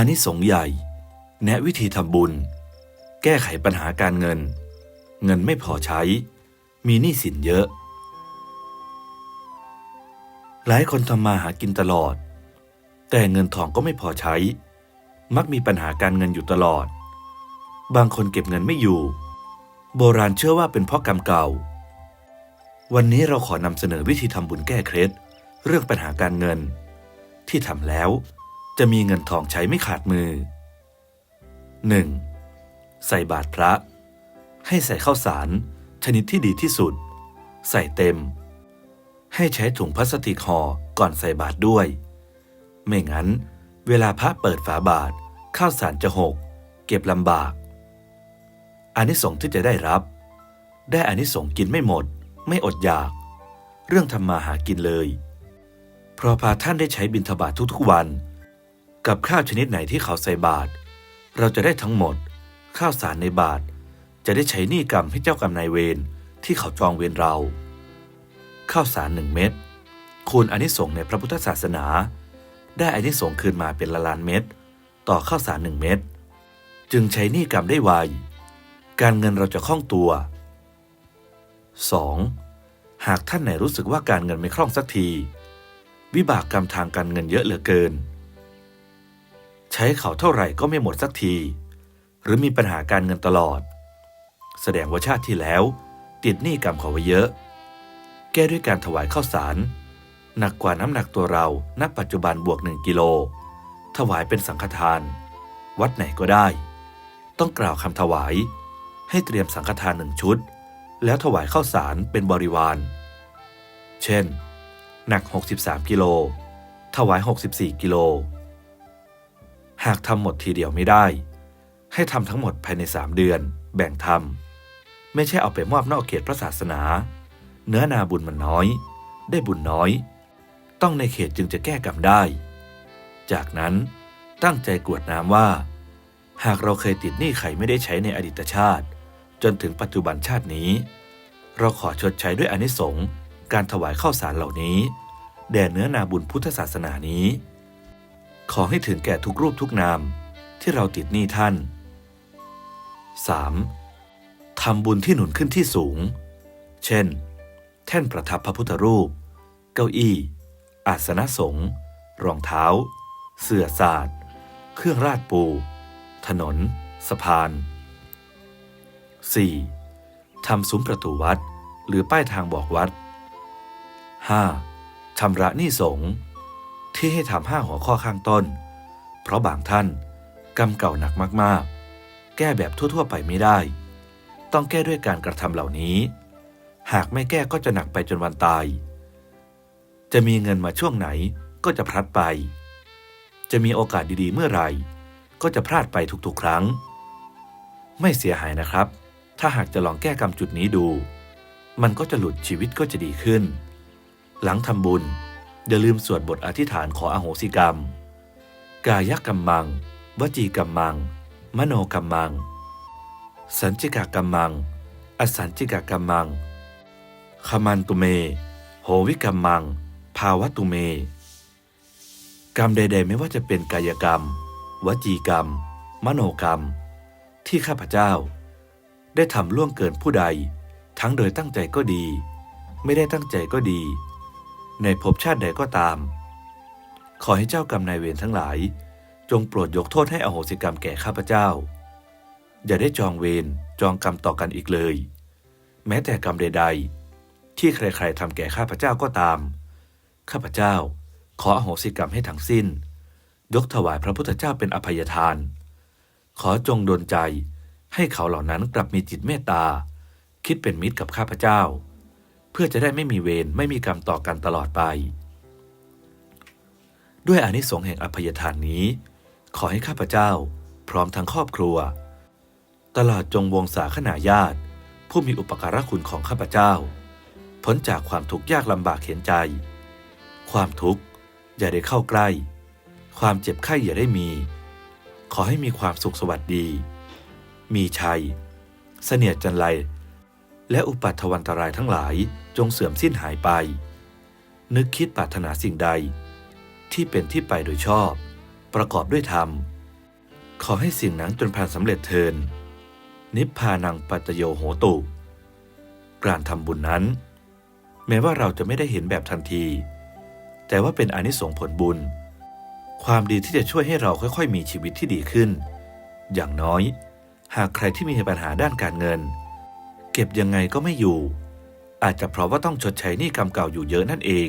อานิสงส์ใหญ่ แนะวิธีทำบุญ แก้ไขปัญหาการเงิน เงินไม่พอใช้ มีหนี้สินเยอะ หลายคนทำมาหากินตลอด แต่เงินทองก็ไม่พอใช้ มักมีปัญหาการเงินอยู่ตลอด บางคนเก็บเงินไม่อยู่ โบราณเชื่อว่าเป็นเพราะกรรมเก่า วันนี้เราขอนำเสนอวิธีทำบุญแก้เคล็ดเรื่องปัญหาการเงิน ที่ทำแล้ว จะมีเงินทองใช้ไม่ขาดมือ 1. ใส่บาตรพระ ให้ใส่ข้าวสาร ชนิดที่ดีที่สุด ใส่เต็ม ให้ใช้ถุงพลาสติกห่อก่อนใส่บาตรด้วย ไม่งั้น เวลาพระเปิดฝาบาตรข้าวสารจะหก เก็บลำบากอานิสงส์ที่จะได้รับ ได้อานิสงส์กินไม่หมด ไม่อดอยาก เรื่องทำมาหากินเลย เพราะพาท่านได้ใช้บิณฑบาตทุกๆวัน กับข้าวชนิดไหนที่เขาใส่บาตรเราจะได้ทั้งหมด ข้าวสารในบาตรจะได้ใช้หนี้กรรมให้เจ้ากรรมนายเวรที่เขาจองเวรเรา ข้าวสารหนึ่งเม็ดคูณอนิสงส์ในพระพุทธศาสนา ได้อนิสงส์คืนมาเป็นละล้านเม็ดต่อข้าวสารหนึ่งเม็ดจึงใช้หนี้กรรมได้ไวการเงินเราจะคล่องตัว 2. หากท่านไหนรู้สึกว่าการเงินไม่คล่องสักที วิบากกรรมทางการเงินเยอะเหลือเกิน ใช้เขาเท่าไหร่ก็ไม่หมดสักที หรือมีปัญหาการเงินตลอด แสดงว่าชาติที่แล้ว ติดหนี้กรรมเขาไว้เยอะ แก้ด้วยการถวายข้าวสาร หนักกว่าน้ำหนักตัวเราณปัจจุบันบวกหนึ่งกิโล ถวายเป็นสังฆทาน วัดไหนก็ได้ ต้องกล่าวคำถวาย ให้เตรียมสังฆทานหนึ่งชุด แล้วถวายข้าวสารเป็นบริวาร เช่น หนัก 63 กิโล ถวาย 64 กิโลากทำหมดทีเดียวไม่ได้ ให้ทำทั้งหมดภายใน3เดือน แบ่งทำไม่ใช่เอาไปมอบนอกเขตพระศาสนา เนื้อนาบุญมันน้อย ได้บุญน้อย ต้องในเขตจึงจะแก้กรรมได้ จากนั้นตั้งใจกวดน้ำว่า หากเราเคยติดหนี้ใครไม่ได้ใช้ในอดีตชาติ จนถึงปัจจุบันชาตินี้ เราขอชดใช้ด้วยอนิสงส์การถวายข้าวสารเหล่านี้ แด่เนื้อนาบุญพุทธศาสนานี้ ขอให้ถึงแก่ทุกรูปทุกนามที่เราติดหนี้ท่าน 3. ทำบุญที่หนุนขึ้นที่สูง เช่น แท่นประทับพระพุทธรูป เก้าอี้ อาสนะสงฆ์รองเท้า เสื่อศาสตร์ เครื่องราชปู ถนน สะพาน 4. ทำซุ้มประตูวัด หรือป้ายทางบอกวัด 5. ชำระหนี้สงฆ์ ที่ให้ทำห้าหัวข้อข้างต้น เพราะบางท่านกรรมเก่าหนักมากๆ แก้แบบทั่วๆ ไปไม่ได้ ต้องแก้ด้วยการกระทำเหล่านี้ หากไม่แก้ก็จะหนักไปจนวันตาย จะมีเงินมาช่วงไหนก็จะพลัดไป จะมีโอกาสดีๆ เมื่อไหร่ ก็จะพลาดไปทุกๆ ครั้ง ไม่เสียหายนะครับ ถ้าหากจะลองแก้กรรมจุดนี้ดู มันก็จะหลุดชีวิตก็จะดีขึ้น หลังทำบุญ อย่าลืมสวดบทอธิษฐานขออโหสิกรรม กายกรรมัง วจีกรรมัง มโนกรรมัง สัญจิกากรรมัง อสัญจิกากรรมังขมันตุเม โหวิกรรมัง ภาวะตุเม กรรมใด ๆ ไม่ว่าจะเป็นกายกรรม วจีกรรม มโนกรรม ที่ข้าพเจ้า ได้ทำล่วงเกินผู้ใด ทั้งโดยตั้งใจก็ดี ไม่ได้ตั้งใจก็ดี ในภพชาติใดก็ตาม ขอให้เจ้ากรรมนายเวรทั้งหลาย จงโปรดยกโทษให้อโหสิกรรมแก่ข้าพเจ้า อย่าได้จองเวรจองกรรมต่อกันอีกเลย แม้แต่กรรมใด ๆ ที่ใครๆทำแก่ข้าพเจ้าก็ตาม ข้าพเจ้าขออโหสิกรรมให้ทั้งสิ้น ยกถวายพระพุทธเจ้าเป็นอภัยทาน ขอจงดลใจให้เขาเหล่านั้นกลับมีจิตเมตตา คิดเป็นมิตรกับข้าพเจ้า เพื่อจะได้ไม่มีเวรไม่มีกรรมต่อกันตลอดไป ด้วยอานิสงส์แห่งอภัยทานนี้ ขอให้ข้าพเจ้า พร้อมทั้งครอบครัว ตลอดจงวงศาคณาญาติ ผู้มีอุปการะคุณของข้าพเจ้า พ้นจากความทุกข์ยากลำบากเข็นใจ ความทุกข์อย่าได้เข้าใกล้ ความเจ็บไข้อย่าได้มี ขอให้มีความสุขสวัสดี มีชัย เสนียดจันไร และอุปัตถวันตรายทั้งหลายจงเสื่อมสิ้นหายไป นึกคิดปรารถนาสิ่งใด ที่เป็นที่ไปโดยชอบ ประกอบด้วยธรรม ขอให้สิ่งนั้นจนผ่านสำเร็จเทิน นิพพานังปัตโยโหตุ การทำบุญนั้น แม้ว่าเราจะไม่ได้เห็นแบบทันที แต่ว่าเป็นอนิสงผลบุญ ความดีที่จะช่วยให้เราค่อยๆ มีชีวิตที่ดีขึ้น อย่างน้อย หากใครที่มีปัญหาด้านการเงิน เก็บยังไงก็ไม่อยู่ อาจจะเพราะว่าต้องชดใช้หนี้กรรมเก่าอยู่เยอะนั่นเอง